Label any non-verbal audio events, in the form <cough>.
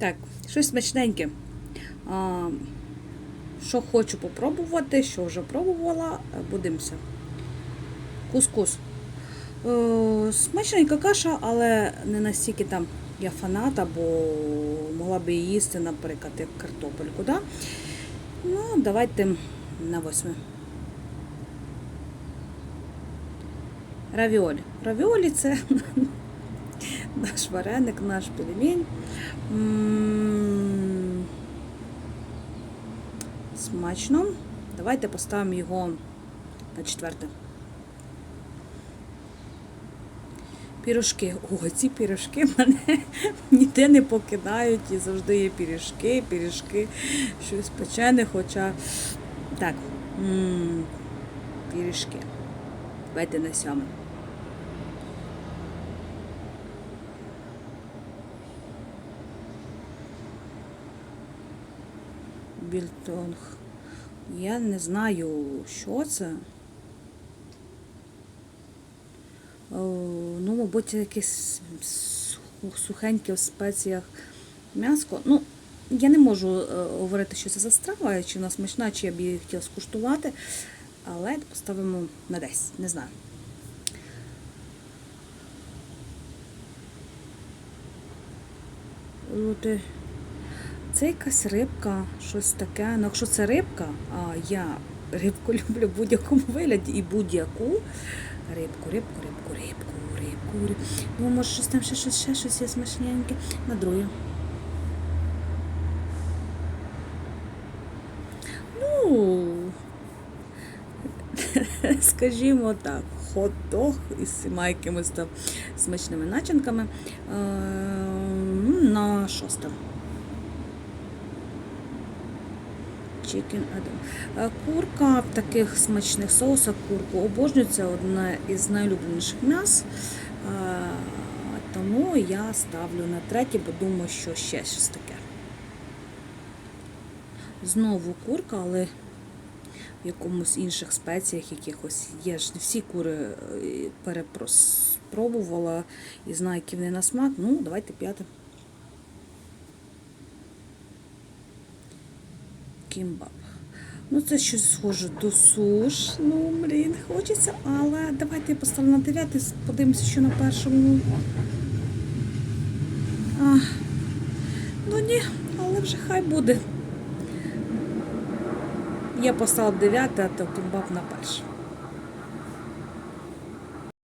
Так, щось смачненьке. А, що хочу попробувати, що вже пробувала, будемося. Кускус. Е, смачненька каша, але не настільки там я фанат, або могла би її їсти, наприклад, як картопельку. Да? Ну, давайте на восьме. Равіолі. Равіолі це наш вареник, наш пельмень. Смачно. Давайте поставимо його на четверте. Пірожки. О, ці пірожки мене <laughs> ніде не покидають і завжди є піріжки, піріжки, щось печене, хоча. Так. м, Піріжки. Давайте на сьоме. Більтонг. Я не знаю, що це. Ну, мабуть, якесь су- сухеньке в спеціях м'яско. Ну, я не можу е, говорити, що це за страва, чи вона смачна, чи я б її хотіла скуштувати. Але поставимо на 10, не знаю. Е, Це якась рибка, щось таке. Ну, якщо це рибка, а я рибку <laughs> люблю в будь-якому вигляді і будь-яку рибку, рибку, рибку, рибку, рибку. Ну, може, щось там ще щось, ще щось є смачненьке. На друге. Ну, <laughs> скажімо так, хот-дог із якимись там смачними начинками. Е, ну, На шосте. Chicken Adam. Е, Курка в таких смачних соусах курку обожнюю. Це одне із найулюбленіших м'яс. Е, Тому я ставлю на третє, бо думаю, що ще щось таке. Знову курка, але в якомусь інших спеціях якихось є ж не всі кури е, перепробувала і знаю, які вони на смак. Ну, давайте п'яте. Кімбаб. Ну, це щось схоже до суш. Ну, блін, хочеться, але давайте я поставлю на 9, подивимося, що на першому. А, ну ні, але вже хай буде. Я поставила 9, а то кімбаб на перше.